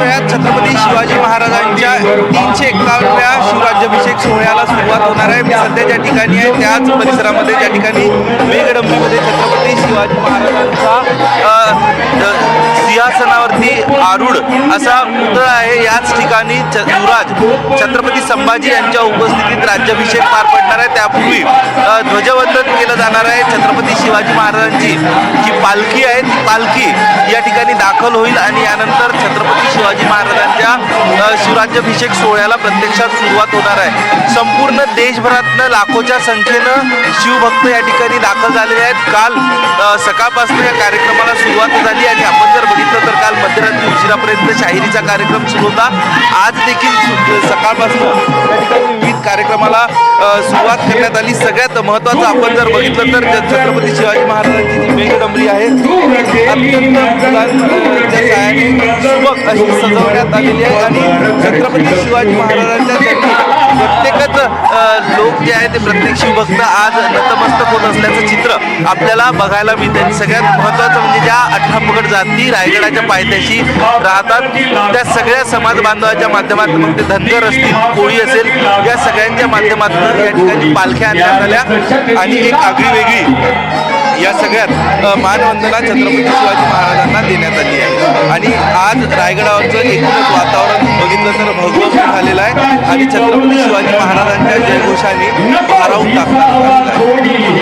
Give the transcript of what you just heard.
वेळात छत्रपती शिवाजी महाराजांच्या तीनशे एक्कावन्नव्या शिवराज्याभिषेक सोहळ्याला सुरुवात होणार आहे. मी सध्या ज्या ठिकाणी आहे त्याच परिसरामध्ये ज्या ठिकाणी वेगडंबीमध्ये छत्रपती शिवाजी महाराजांचा सिंहासनावरती आरूढ असा पुतळा आहे. याच ठिकाणी छ- युवराज छत्रपती संभाजी यांच्या उपस्थितीत राज्याभिषेक पार पडणार आहे. त्यापूर्वी ध्वजवंदन केलं जाणार आहे. छत्रपती शिवाजी महाराजांची जी पालखी आहे ती पालखी या ठिकाणी दाखल होईल आणि यानंतर छत्रपती शिवाजी महाराजांच्या शिवराज्याभिषेक सोहळ्याला प्रत्यक्षात सुरुवात होणार आहे. संपूर्ण देशभरातनं लाखोच्या संख्येनं शिवभक्त या ठिकाणी दाखल झालेले आहेत. काल सकाळपासून या कार्यक्रमाला सुरुवात झाली आणि आपण उशिरापर्यंत शाहिरीचा कार्यक्रम सुरू होता. आज देखील सकाळपासून या ठिकाणी विविध कार्यक्रमाला सुरुवात करण्यात आली. सगळ्यात महत्त्वाचं आपण जर बघितलं तर छत्रपती शिवाजी महाराजांची जी मेघडंबरी आहे अत्यंत सुबक अशी सजवण्यात आलेली आहे. आणि छत्रपती शिवाजी महाराजांच्या प्रत्येकच लोक जे आहे ते प्रत्येक शिवभक्त आज नतमस्तक होत असल्याचं चित्र आपल्याला बघायला मिळते आणि सगळ्यात महत्त्वाचं म्हणजे ज्या अठरा पगड जाती रायगडाच्या पायथ्याशी राहतात त्या सगळ्या समाज बांधवाच्या माध्यमातून मग ते धनगर असतील कोळी असेल या सगळ्यांच्या माध्यमातून या ठिकाणी पालख्या आणण्यात आल्या. आणि एक आगळी वेगळी या सगळ्यात मानवंदना छत्रपती शिवाजी महाराजांना देण्यात आली आहे. आणि आज रायगडावरचं एकूणच वातावरण बघितलं तर भगवं झालेलं आहे. आणि छत्रपती शिवाजी महाराजांच्या जयघोषाने भारावून आलेलं आहे